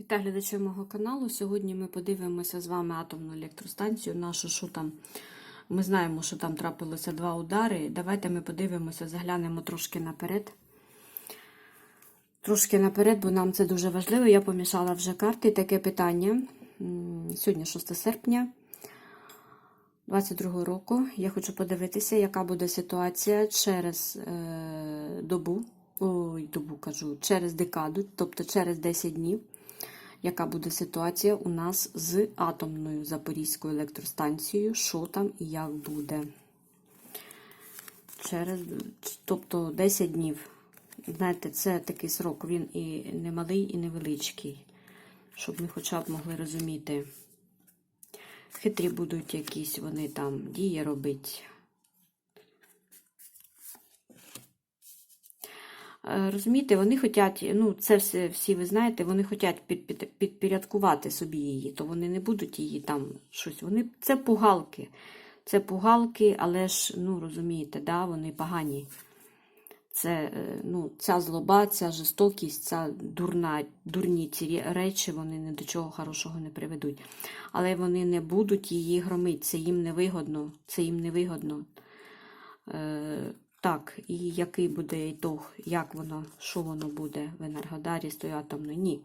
Вітаю глядачів мого каналу. Сьогодні ми подивимося з вами атомну електростанцію. Нашу, що там. Ми знаємо, що там трапилося два удари. Давайте ми подивимося, заглянемо трошки наперед. Трошки наперед, бо нам це дуже важливо. Я помішала вже карти. Таке питання. Сьогодні 6 серпня 22 року. Я хочу подивитися, яка буде ситуація через е, добу. Ой, добу кажу, через декаду, тобто через 10 днів яка буде ситуація у нас з атомною Запорізькою електростанцією, що там і як буде. Через, тобто 10 днів. Знаєте, це такий срок, він і не малий, і невеличкий, щоб ми хоча б могли розуміти. Хитрі будуть якісь вони там дії робити. Розумієте, вони хочуть, ну, це все, всі ви знаєте, вони хочуть під, під, підпорядкувати собі її, то вони не будуть її там щось. Вони, це пугалки. Це пугалки, але ж, ну, розумієте, да, вони погані. Це, е, ну, ця злоба, ця жорстокість, ця дурна, дурні ці речі, вони ні до чого хорошого не приведуть. Але вони не будуть її громити, це їм не вигодно, це їм не вигодно. Е, так, і який буде ітог, як воно, що воно буде в Енергодарі з тою? Ні.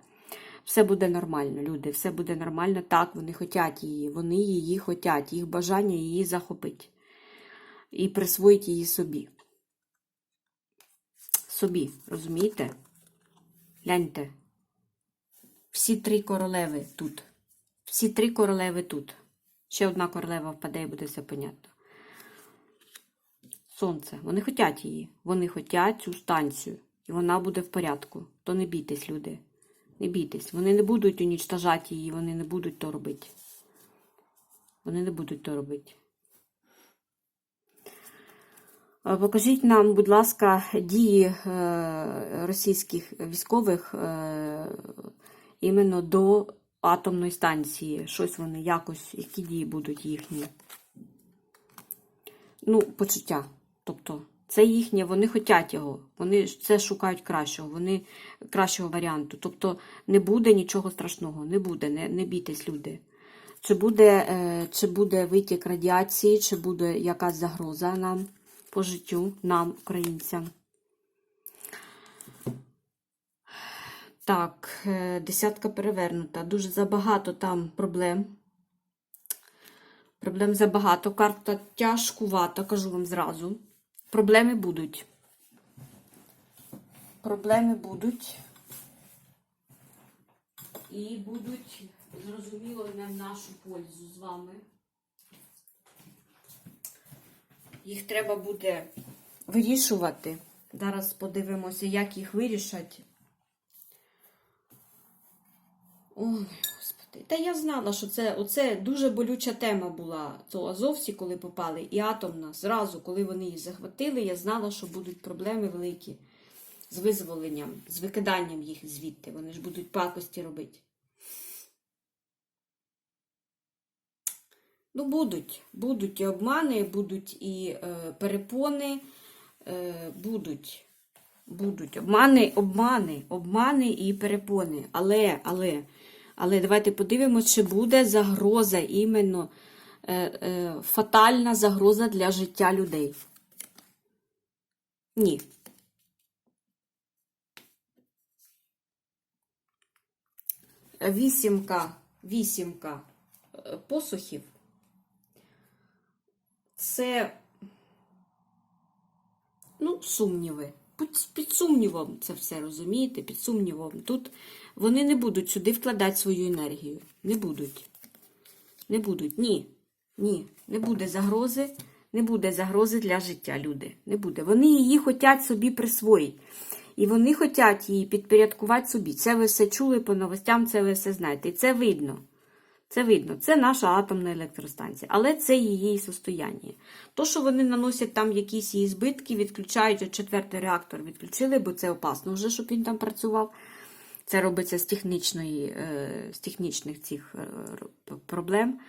Все буде нормально, люди, все буде нормально. Так, вони хочуть її, вони її хочуть, їх бажання її захопити і присвоїти її собі. Собі, розумієте? Гляньте. Всі три королеви тут. Всі три королеви тут. Ще одна королева впаде і буде все понятно. Сонце. Вони хочуть її. Вони хочуть цю станцію. І вона буде в порядку. То не бійтесь, люди. Не бійтесь. Вони не будуть унічтажати її, вони не будуть то робити. Вони не будуть то робити. Е, Покажіть нам, будь ласка, дії е, російських військових е, іменно до атомної станції. Щось вони якось, які дії будуть їхні. Ну, почуття. Тобто, це їхнє, вони хочуть його, вони це шукають кращого, вони кращого варіанту. Тобто не буде нічого страшного, не буде, не, не бійтесь, люди. Чи буде, е, чи буде витік радіації, чи буде якась загроза нам по життю, нам, українцям. Так, е, десятка перевернута. Дуже забагато там проблем. Проблем забагато. Карта тяжкувата, кажу вам зразу. Проблеми будуть. Проблеми будуть. І будуть, зрозуміло, не в нашу пользу з вами. Їх треба буде вирішувати. Зараз подивимося, як їх вирішать. Ой. Та я знала, що це оце дуже болюча тема була. То Азовці, коли попали, і атомна. Зразу, коли вони її захватили, я знала, що будуть проблеми великі з визволенням, з викиданням їх звідти. Вони ж будуть пакості робити. Ну, будуть. Будуть і обмани, будуть і е, перепони, е, будуть. Будуть обмани, обмани, обмани і перепони. Але, але, але давайте подивимося, чи буде загроза іменно е, е, фатальна загроза для життя людей. Ні. Вісімка, вісімка е, посухів. Це, ну, сумніви. Під, сумнівом це все розумієте, під сумнівом. Тут вони не будуть сюди вкладати свою енергію. Не будуть. Не будуть. Ні. Ні. Не буде загрози. Не буде загрози для життя, люди. Не буде. Вони її хочуть собі присвоїти. І вони хочуть її підпорядкувати собі. Це ви все чули по новостям, це ви все знаєте. І це видно. Це видно, це наша атомна електростанція, але це її состояння. То, що вони наносять там якісь її збитки, відключають четвертий реактор, відключили, бо це опасно вже, щоб він там працював. Це робиться з технічної, е, з технічних цих е, проблем.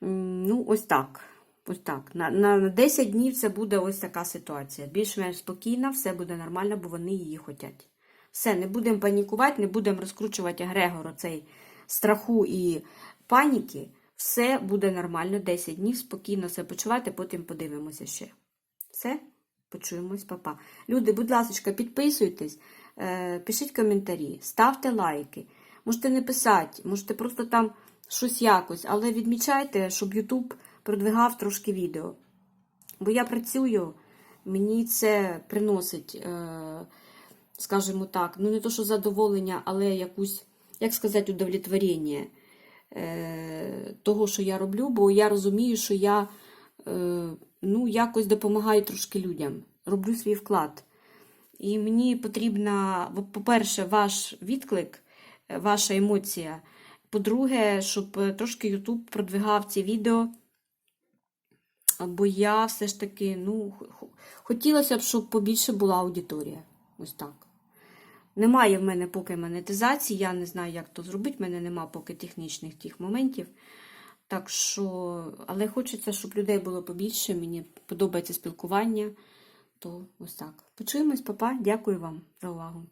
Ну, ось так. Ось так. На, на 10 днів це буде ось така ситуація. Більш-менш спокійна, все буде нормально, бо вони її хочуть. Все, не будемо панікувати, не будемо розкручувати Грегор оцей страху і паніки. Все буде нормально, 10 днів, спокійно себе почувати, потім подивимося ще. Все, почуємось, папа. Люди, будь ласка, підписуйтесь, е, пишіть коментарі, ставте лайки. Можете не писати, можете просто там щось якось, але відмічайте, щоб YouTube продвигав трошки відео. Бо я працюю, мені це приносить, е, скажімо так, ну не то, що задоволення, але якусь, як сказати, удовлетворення того, що я роблю, бо я розумію, що я е, ну, якось допомагаю трошки людям, роблю свій вклад. І мені потрібна, по-перше, ваш відклик, е, ваша емоція. По-друге, щоб е, трошки YouTube продвигав ці відео. Бо я все ж таки, ну, хотілося б, щоб побільше була аудиторія. Ось так. Немає в мене поки монетизації, я не знаю, як то зробити. В мене нема поки технічних тих моментів. Так що, але хочеться, щоб людей було побільше. Мені подобається спілкування. То ось так. Почуємось, папа. Дякую вам за увагу.